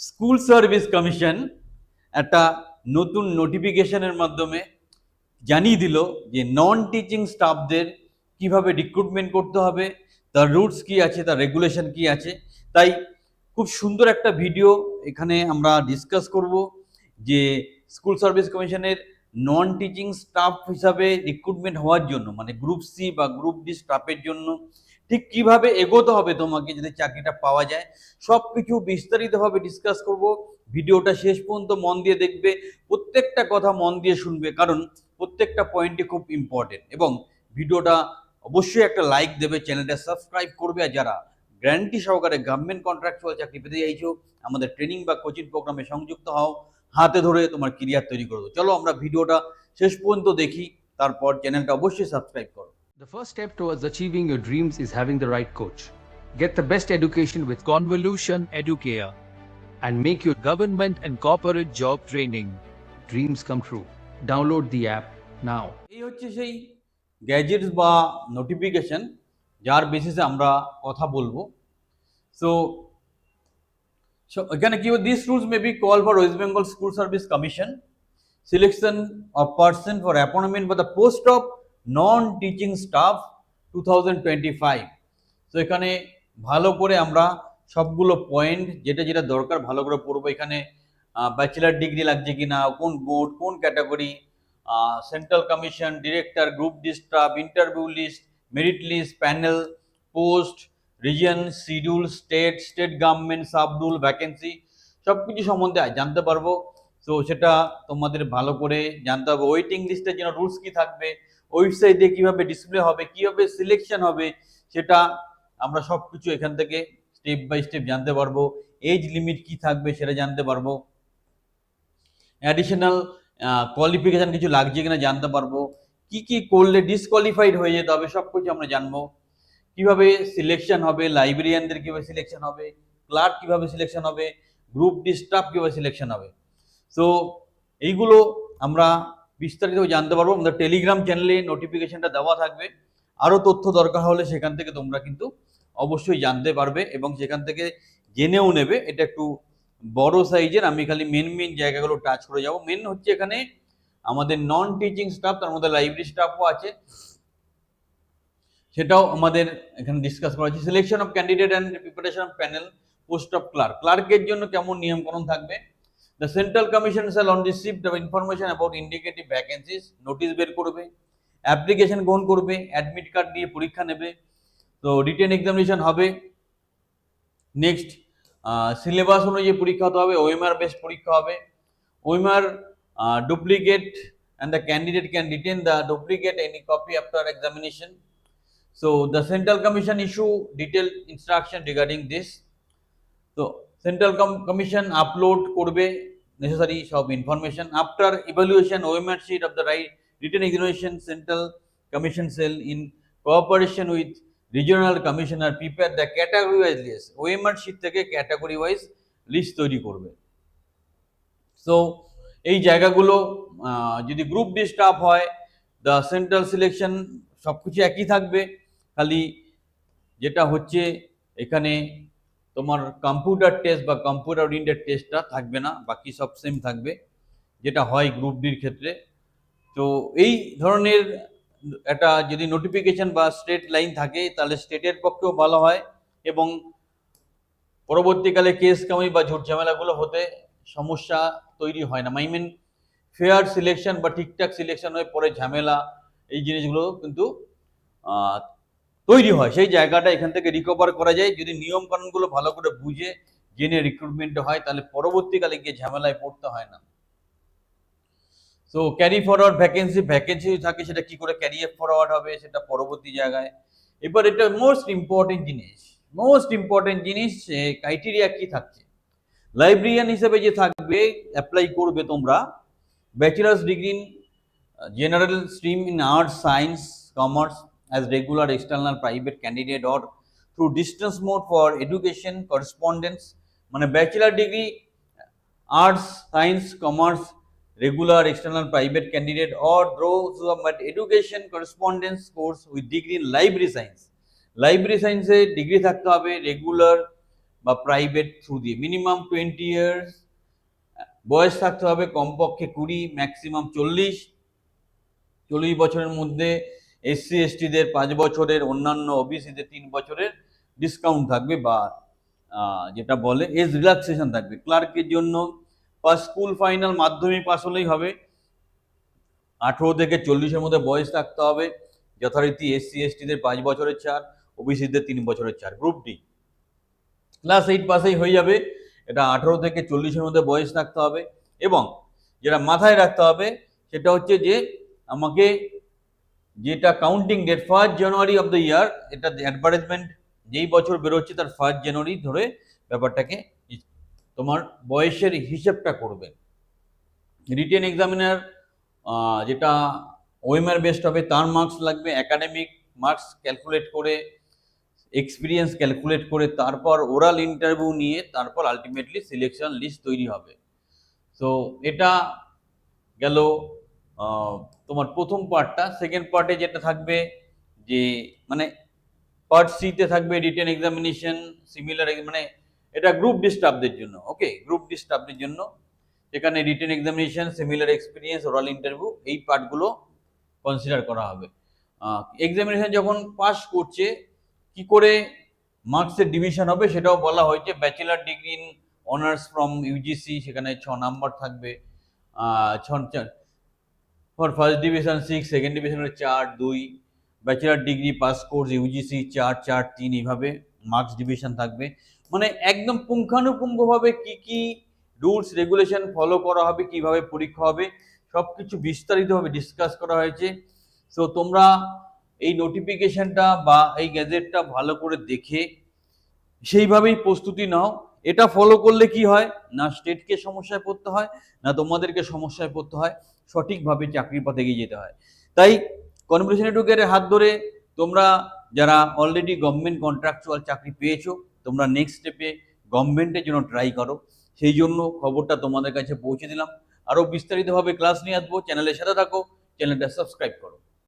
School service commission একটা নতুন নোটিফিকেশনের মাধ্যমে জানিয়ে দিল যে নন টিচিং স্টাফদের কীভাবে রিক্রুটমেন্ট করতে হবে, তার রুটস কি আছে, তার রেগুলেশন কি আছে। তাই খুব সুন্দর একটা ভিডিও এখানে আমরা ডিসকাস করব যে স্কুল সার্ভিস কমিশনের নন টিচিং স্টাফ হিসাবে রিক্রুটমেন্ট হওয়ার জন্য মানে গ্রুপ সি বা গ্রুপ ডি স্টাফের জন্য ঠিক কীভাবে এগোতে হবে তোমাকে যদি চাকরিটা পাওয়া যায়? সব কিছু বিস্তারিতভাবে ডিসকাস করব। ভিডিওটা শেষ পর্যন্ত মন দিয়ে দেখবে। প্রত্যেকটা কথা মন দিয়ে শুনবে, কারণ প্রত্যেকটা পয়েন্টই খুব ইম্পর্টেন্ট এবং ভিডিওটা অবশ্যই একটা লাইক দেবে চ্যানেলটা সাবস্ক্রাইব করবে। আর যারা গ্যারান্টি সহকারে গভর্নমেন্ট কন্ট্রাকচুয়াল চাকরি পেতে চাইছো, আমাদের ট্রেনিং বা কোচিং প্রোগ্রামে সংযুক্ত হও, হাতে ধরে তোমার কেরিয়ার তৈরি করব। চলো আমরা ভিডিওটা শেষ পর্যন্ত দেখি, তারপর চ্যানেলটা অবশ্যই সাবস্ক্রাইব করো। The first step towards achieving your dreams is having the right coach. Get the best education with Convolution Educare. and make your government and corporate job training dreams come true. Download the app now. এই হচ্ছে সেই gadgets বা notification যার বেসিসে আমরা কথা বলবো so এখানে কি this rules may be call for West Bengal school service commission selection of person for appointment for the post of non teaching staff to তো এখানে ভালো করে আমরা সবগুলো পয়েন্ট যেটা যেটা দরকার ভালো করে পড়ব। এখানে ব্যাচেলার ডিগ্রি লাগছে কিনা, কোন বোর্ড কোন category central commission director group D staff interview list merit list panel post reason schedule state state government সাবডুল vacancy সব কিছু সম্বন্ধে জানতে পারব। তো সেটা তোমাদের ভালো করে জানতে হবে। ওয়েটিং লিস্টের জন্য রুলস কি থাকবে? ওয়েবসাইটে কীভাবে ডিসপ্লে হবে? কীভাবে সিলেকশন হবে? সেটা আমরা সব কিছু এখান থেকে স্টেপ বাই স্টেপ জানতে পারব। এজ লিমিট কি থাকবে সেটা জানতে পারব। অ্যাডিশনাল কোয়ালিফিকেশন কিছু লাগছে কিনা জানতে পারব। কি কি করলে ডিসকোয়ালিফাইড হয়ে যেতে হবে সব কিছু আমরা জানব। কীভাবে সিলেকশন হবে? লাইব্রেরিয়ানদের কীভাবে সিলেকশন হবে? ক্লার্ক কীভাবে সিলেকশন হবে? গ্রুপ ডি স্টাফ কীভাবে সিলেকশন হবে? সো এইগুলো আমরা বিস্তারিত জানতে পারব। আমাদের টেলিগ্রাম চ্যানেলে নোটিফিকেশনটা দেওয়া থাকবে। আরও তথ্য দরকার হলে সেখান থেকে তোমরা কিন্তু অবশ্যই জানতে পারবে এবং সেখান থেকে জেনেও নেবে। এটা একটু বড় সাইজের আমি খালি মেন মেন জায়গাগুলো টাচ করে যাব। মেন হচ্ছে এখানে আমাদের নন টিচিং স্টাফ তার মধ্যে লাইব্রেরি স্টাফও আছে। সেটাও আমাদের এখানে ডিসকাস করা হচ্ছে selection of candidate and preparation of panel post of clerk ক্লার্কের জন্য কেমন নিয়মকানুন থাকবে? The central commission shall on receive the information about indicative vacancies notice বের করবে অ্যাপ্লিকেশন গ্রহণ করবে অ্যাডমিট কার্ড দিয়ে পরীক্ষা নেবে। তো রিটেন এক্সামিনেশন হবে। নেক্সট সিলেবাস অনুযায়ী পরীক্ষা হতে হবে ওএমআর বেস পরীক্ষা হবে। OMR duplicate and the candidate can retain the duplicate any copy after examination So, the Central Commission issue detailed instruction regarding this. So central commission upload করবে necessary সব information after evaluation OMR sheet of the right return examination central commission cell in cooperation with regional commissioner prepare the category wise list OMR sheet থেকে category wise list তৈরি করবে। So এই জায়গাগুলো যদি group disturb হয় the central selection সব কিছু একই থাকবে। খালি যেটা হচ্ছে, এখানে তোমার কম্পিউটার টেস্ট বা কম্পিউটার ওরিয়েন্টেড টেস্টটা থাকবে না, বাকি সব সেম থাকবে, যেটা হয় গ্রুপ ডির ক্ষেত্রে। তো এই ধরনের একটা যদি নোটিফিকেশন বা স্টেট লাইন থাকে, তাহলে স্টেটের পক্ষেও ভালো হয় এবং পরবর্তীকালে কেস কামাই বা ঝুট ঝামেলাগুলো হতে সমস্যা তৈরি হয় না। মাই মিন ফেয়ার সিলেকশন বা ঠিকঠাক সিলেকশন হয়ে পরে ঝামেলা, এই জিনিসগুলো কিন্তু তৈরি হয়, সেই জায়গাটা এখান থেকে রিকভার করা যায়। যদি নিয়ম কানুনগুলো ভালো করে বুঝে, জেনে রিক্রুটমেন্ট হয়, তাহলে পরবর্তীকালে গিয়ে ঝামেলায় পড়তে হয় না। So carry forward vacancy vacancy থাকে, সেটা কি করে ক্যারি ফরওয়ার্ড হবে, সেটা পরবর্তী জায়গায়। এবার এটা মোস্ট ইম্পর্টেন্ট জিনিস। মোস্ট ইম্পর্টেন্ট জিনিস ক্রাইটেরিয়া কি থাকছে? লাইব্রেরিয়ান হিসেবে যে থাকবে অ্যাপ্লাই করবে তোমরা bachelors degree in general stream in arts science commerce as regular external private candidate or through distance mode for education correspondence মানে bachelor degree regular, external, private candidate, or those who have met education correspondence course with degree in library science. Library সায়েন্সে degree থাকতে হবে regular বা private through দিয়ে minimum twenty years বয়স থাকতে হবে কমপক্ষে কুড়ি ম্যাক্সিমাম চল্লিশ চল্লিশ বছরের মধ্যে এসসি এসটিদের পাঁচ বছরের, অন্যান্য ওবিসিদের তিন বছরের ডিসকাউন্ট থাকবে বা যেটা বলে এজ রিল্যাক্সেশন থাকবে। ক্লার্কের জন্য ফার্স্ট স্কুল ফাইনাল মাধ্যমিক পাস হলেই হবে। আঠেরো থেকে চল্লিশের মধ্যে বয়স থাকতে হবে। যথারীতি এসসি এসটিদের পাঁচ বছরের ছাড় ওবিসিদের তিন বছরের ছাড়। গ্রুপ ডি ক্লাস এইট পাসেই হয়ে যাবে। এটা আঠেরো থেকে চল্লিশের মধ্যে বয়স থাকতে হবে। এবং যেটা মাথায় রাখতে হবে, সেটা হচ্ছে যে আমাকে যেটা counting date first January of the year এটা অ্যাডভার্টাইজমেন্ট যেই বছর বেরোচ্ছে তার ফার্স্ট জানুয়ারি ধরে ব্যাপারটাকে তোমার বয়সের হিসেবটা করবে। রিটেন এক্সামিনার যেটা ওয়েমার বেস্ট হবে, তার মার্কস লাগবে একাডেমিক মার্কস ক্যালকুলেট করে এক্সপিরিয়েন্স ক্যালকুলেট করে, তারপর ওরাল ইন্টারভিউ নিয়ে, তারপর আলটিমেটলি সিলেকশন লিস্ট তৈরি হবে। তো এটা গেল তোমার প্রথম পার্টটা সেকেন্ড পার্টে যেটা থাকবে, যে মানে পার্ট সিতে থাকবে রিটেন এক্সামিনেশন সিমিলার মানে এটা গ্রুপ ডিস্টার্বদের জন্য ওকে গ্রুপ ডিস্টার্বদের জন্য, যেখানে written examination similar experience oral interview এই পার্টগুলো কনসিডার করা হবে। এক্সামিনেশন যখন পাস করছে, কি করে মার্কসের ডিভিশন হবে সেটাও বলা হয়েছে। Bachelor degree in honours from UGC সেখানে ছ নাম্বার থাকবে ছ for first division six second ডিভিশনের চার, দুই। Bachelor degree pass course UGC চার চার, তিন, এইভাবে মার্কস ডিভিশন থাকবে। মানে একদম পুঙ্খানুপুঙ্খভাবে কি কি রুলস রেগুলেশন ফলো করা হবে, কীভাবে পরীক্ষা হবে সব কিছু বিস্তারিতভাবে ডিসকাস করা হয়েছে। সো তোমরা এই নোটিফিকেশনটা বা এই গ্যাজেটটা ভালো করে দেখে সেইভাবেই প্রস্তুতি নাও। এটা ফলো করলে কি হয়? না স্টেটকে সমস্যায় পড়তে হয়, না তোমাদেরকে সমস্যায় পড়তে হয়। সঠিকভাবে চাকরির পথে এগিয়ে যেতে হয়। তাই কনভেনশন এডুকেটের হাত ধরে তোমরা যারা অলরেডি গভর্নমেন্ট কন্ট্রাকচুয়াল চাকরি পেয়েছ, তোমরা নেক্সট স্টেপে গভর্নমেন্টের জন্য ট্রাই করো। সেই জন্য খবরটা তোমাদের কাছে পৌঁছে দিলাম। আরও বিস্তারিতভাবে ক্লাস নিয়ে আসব। চ্যানেলের সাথে থাকো। চ্যানেলটা সাবস্ক্রাইব করো।